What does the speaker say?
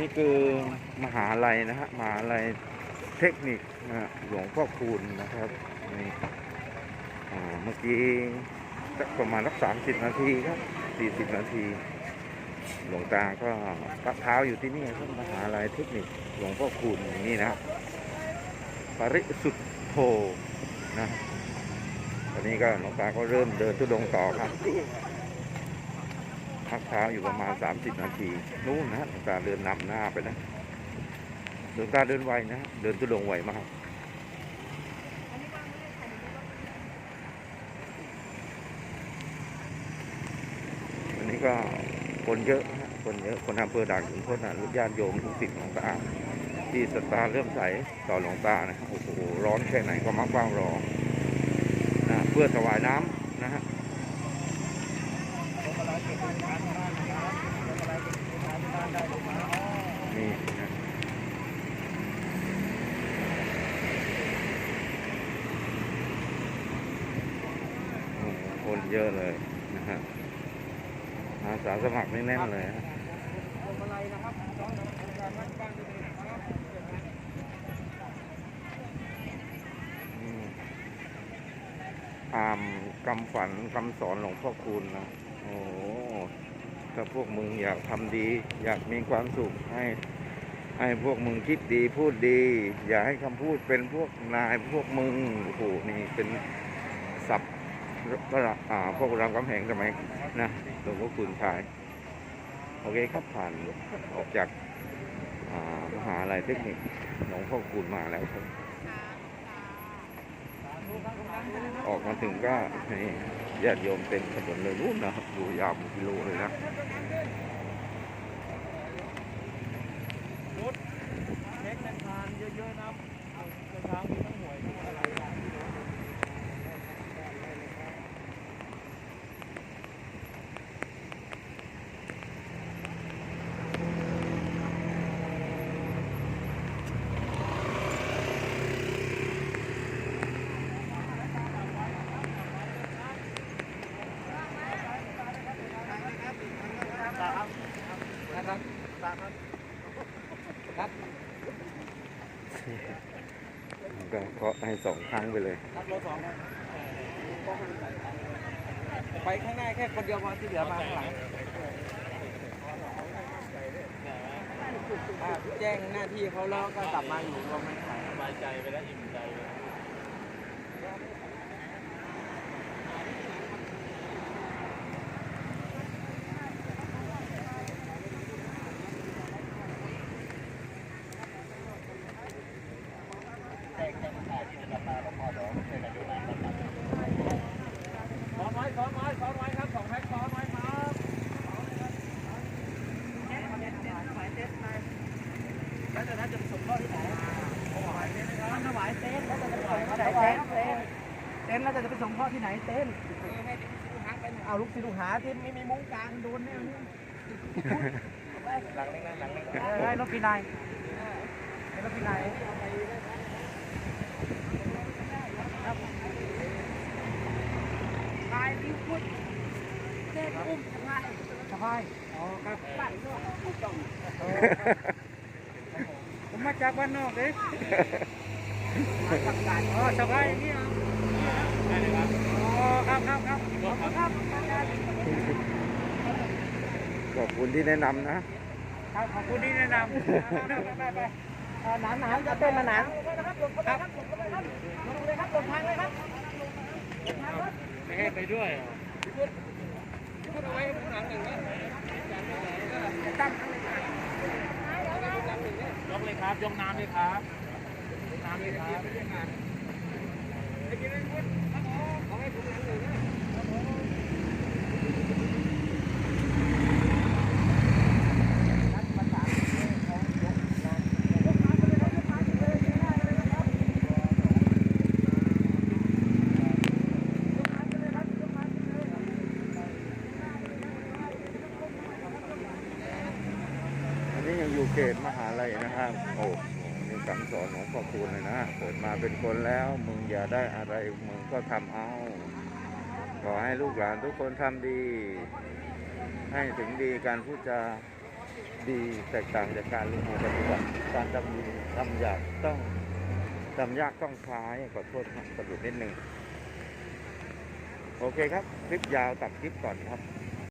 นี่คือมหาลัยนะฮะมหาลัยเทคนิคนะหลวงพ่อคูณนะครับนี่เมื่อกี้สักประมาณสักสามสิบนาทีครับสี่สิบนาที หลวงตาก็พักเท้าอยู่ที่นี่ครับมหาลัยเทคนิคหลวงพ่อคูณนี่นะปริสุทธโธนะตอนนี้ก็หลวงตาก็เริ่มเดินทุดงต่อครับ พักเท้าอยู่ประมาณ 30 นาที นู่นนะหลวงตาเดินนำหน้าไปนะหลวงตาเดินไวนะ เดินทุดงไวมากอันนี้ก็คนเยอะคนเยอะคนอำเภอด่านขุนทดนะลูกญาติโยมทุกสิ่งของตา ที่ศรัทธาเริ่มใสต่อหลวงตานะโอ้โหร้อนแค่ไหนก็มักว่างรอนะเพื่อถวายน้ำนะฮะ นี่นะโอ้โห คนเยอะเลยนะฮะอาสาสมัครนี่แน่นเลยฮะตามคำฝันคำสอนหลวงพ่อคูณนะ โอ้ถ้าพวกมึงอยากทำดี อยากมีความสุขให้ ให้พวกมึงคิดดีพูดดี อย่าให้คำพูดเป็นพวกนายพวกมึง โอ้โห นี่เป็นศัพท์ ก็อ่าพวกรามคำแหงสมัยนะหลวงพ่อคุณชาย โอเคครับผ่านออกจากอ่ามหาลัยเทคนิคหลวงพ่อคุณมาแล้วครับออกมาถึงก็นี่ญาติโยมเต็มถนนเลยนู่นนะครับดูยาวเป็นกิโลเลยนะเช็คเป็นทานเยอะๆนะเป็นทางมีทั้งหวยทั้งอะไร ก็เคาะให้สองครั้งไปเลยครับรถสองไปข้างหน้าแค่คนเดียวพอที่เหลือมาข้างหลังอ่าแจ้งหน้าที่เขาแล้วก็กลับมาอยู่รวมกันสบายใจไปแล้วอิ่มใจไป ซ้อนไว้ซ้อนไว้ซ้อนไว้ครับสองแพ็คซ้อนไว้ครับแล้วแต่ท่านจะส่งข้อที่ไหนถวายเต็นนะครับถวายเต็นท์แล้วจะไปส่งข้อที่ไหนเต็นท์เต็นท์แล้วจะไปส่งข้อที่ไหนเต็นเอาลูกศิษย์ลูกหาที่ไม่มีมุ้งกลางโดนเนี่ยหลังนี้นะหลังนี้ให้รถพี่นายรถพี่นายครับ พายลิ้วพุดเส้นอุ้มสะพาย ส บายอ๋อครับปั่นด้วยต้องผมมาจากบ้านนอกเลยอ๋อสบายอย่างนี้เหรอได้เลยครับอ๋อครับครับครับขอบคุณครับขอบคุณที่แนะนำนะครับขอบคุณที่แนะนำไปไปหนานหนานจะเต้นมาหนานครับลงเลยครับลงทางเลยครับไม่ให้ไปด้วย ยกเลยครับ ยกน้ำเลยครับ น้ำเลยครับ ยังอยู่เขตมหาลัยนะครับ โอ้นี่คำสอนของพ่อคูณเลยนะ เกิดมาเป็นคนแล้วมึงอย่าได้อะไรมึงก็ทำเอา ขอให้ลูกหลานทุกคนทำดี ให้ถึงดีการพูดจาดีแตกต่างจากการลงมือปฏิบัติการทำดีทำยากต้องทำยากต้องใช้ขอโทษครับสะดุดนิดนึง โอเคครับ คลิปยาวตัดคลิปก่อนครับ